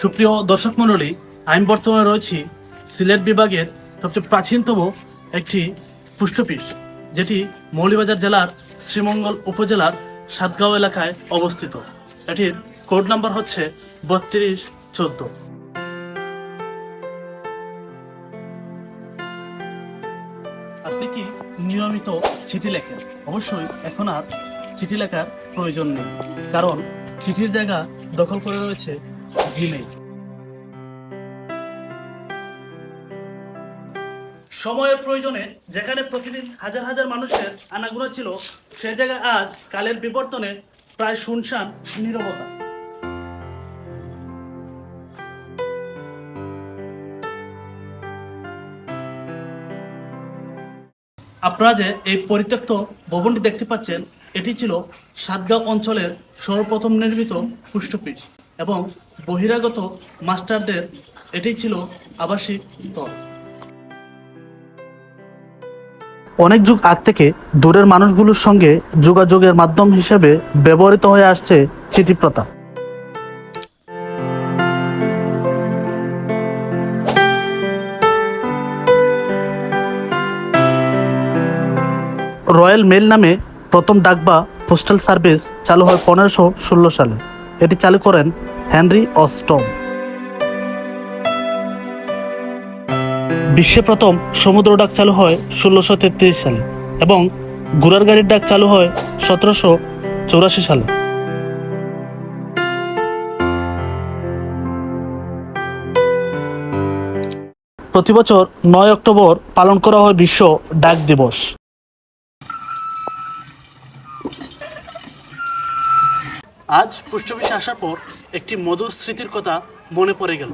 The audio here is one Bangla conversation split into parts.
সুপ্রিয় দর্শক মণ্ডলী, আমি বর্তমানে রয়েছি সিলেট বিভাগের সবচেয়ে প্রাচীনতম একটি পুষ্টপীঠ, যেটি মৌলভীবাজার জেলার শ্রীমঙ্গল উপজেলার সাতগাঁও এলাকায় অবস্থিত। এটির কোড নাম্বার হচ্ছে বত্রিশ চোদ্দ। আপনি কি নিয়মিত চিঠি লেখেন? অবশ্যই, এখন আর চিঠি লেখার প্রয়োজন নেই, কারণ চিঠির জায়গা দখল করে রয়েছে সময়ের প্রয়োজনে যেখানে প্রতিদিন হাজার হাজার মানুষের আনাগোনা ছিল সেই জায়গায় আজ কালের বিবর্তনে প্রায় শুনশান নীরবতা। আপনারা যে এই পরিত্যক্ত ভবনটি দেখতে পাচ্ছেন, এটি ছিল সাতগাঁও অঞ্চলের সর্বপ্রথম নির্মিত পুষ্টপীঠ এবং বহিরাগত মাস্টারদের এটি ছিল আবাসিক স্থল অনেক যুগ আগ থেকে দূরের মানুষগুলোর সঙ্গে যোগাযোগের মাধ্যম হিসেবে ব্যবহৃত হয়ে আসছে চিঠি প্রথা রয়্যাল মেল নামে প্রথম ডাক বা পোস্টাল সার্ভিস চালু হয় পনেরোশো ষোলো সালে। এটি চালু করেন হেনরি অস্টম বিশ্বে প্রথম সমুদ্র ডাক চালু হয় ষোলোশো তেত্রিশ সালে এবং ঘোড়ার গাড়ির ডাক চালু হয় সতেরোশো চৌরাশি সালে। প্রতি বছর নয় অক্টোবর পালন করা হয় বিশ্ব ডাক দিবস। আজ পুষ্টবিশে আসার পর একটি মধুর স্মৃতির কথা মনে পড়ে গেল।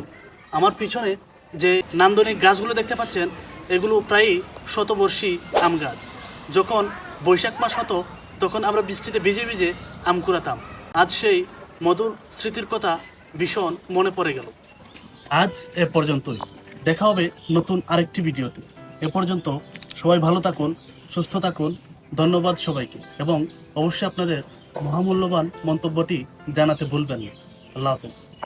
আমার পিছনে যে নান্দনিক গাছগুলো দেখতে পাচ্ছেন, এগুলো প্রায়ই শতবর্ষী আম গাছ। যখন বৈশাখ মাস হতো, তখন আমরা বৃষ্টিতে ভিজে ভিজে আম কুড়াতাম। আজ সেই মধুর স্মৃতির কথা ভীষণ মনে পড়ে গেল। আজ এ পর্যন্তই। দেখা হবে নতুন আরেকটি ভিডিওতে। এ পর্যন্ত সবাই ভালো থাকুন, সুস্থ থাকুন। ধন্যবাদ সবাইকে। এবং অবশ্যই আপনাদের মহামূল্যবান মন্তব্যটি জানাতে ভুলবেন না। আল্লাহ হাফেজ।